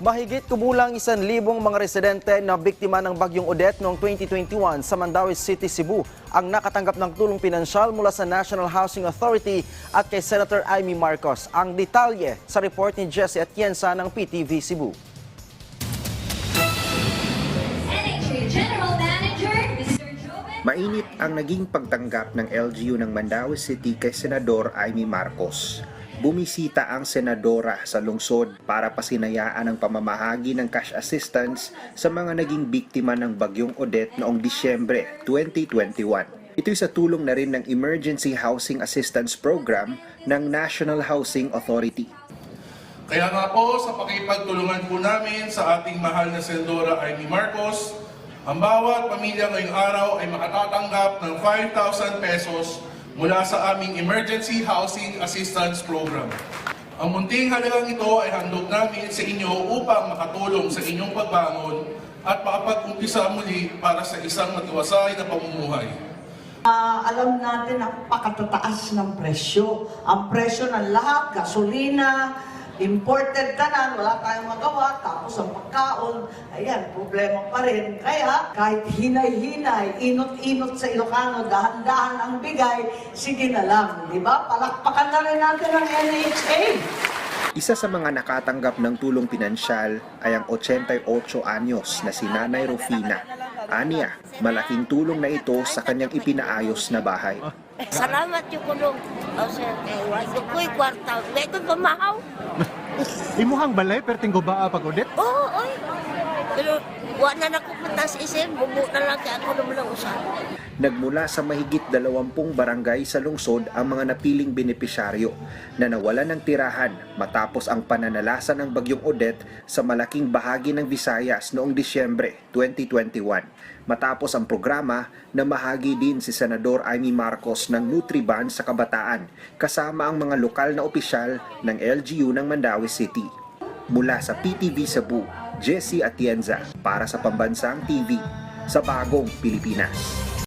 Mahigit kumulang isan libong mga residente na biktima ng bagyong Odette noong 2021 sa Mandaue City, Cebu ang nakatanggap ng tulong pinansyal mula sa National Housing Authority at kay Senator Amy Marcos. Ang detalye sa report ni Jesse Atienza ng PTV Cebu. Mainit ang naging pagtanggap ng LGU ng Mandaue City kay Senador Amy Marcos. Bumisita ang senadora sa lungsod para pasinayaan ang pamamahagi ng cash assistance sa mga naging biktima ng bagyong Odette noong Disyembre 2021. Ito'y sa tulong na rin ng Emergency Housing Assistance Program ng National Housing Authority. Kaya nga po, sa pakipagtulungan po namin sa ating mahal na Senadora Amy Marcos, ang bawat pamilya ngayong araw ay makatatanggap ng 5,000 pesos mula sa aming Emergency Housing Assistance Program. Ang munting halagang ito ay handog namin sa inyo upang makatulong sa inyong pagbangon at makapag-umpisa muli para sa isang matiwasay na pamumuhay. Ah, alam natin ang pakatataas ng presyo. Ang presyo ng lahat, gasolina, imported ka na, wala tayong magawa, tapos ang pagkaon, ayan, problema pa rin. Kaya kahit hinay-hinay, inot-inot sa Ilocano, dahan-dahan ang bigay, sige na lang, di ba? Palakpakan na rin natin ang NHA. Isa sa mga nakatanggap ng tulong pinansyal ay ang 88 anyos na si Nanay Rufina. Aniya, malaking tulong na ito sa kanyang ipinaayos na bahay. Salamat yung kulong. O sir, kay Wado ko'y kwarta. Ito pamahaw. Imuhang balay perting ba pag audit? Oo, oy. Pero wala na ko punta sa isin. Bubo na lang kaya ako naman ang usan. Nagmula sa mahigit 20 barangay sa lungsod ang mga napiling benepisyaryo na nawalan ng tirahan matapos ang pananalasa ng bagyong Odette sa malaking bahagi ng Visayas noong Disyembre 2021. Matapos ang programa, namahagi din si Senador Amy Marcos ng Nutriban sa kabataan kasama ang mga lokal na opisyal ng LGU ng Mandaue City. Mula sa PTV Cebu, Jesse Atienza para sa Pambansang TV sa Bagong Pilipinas.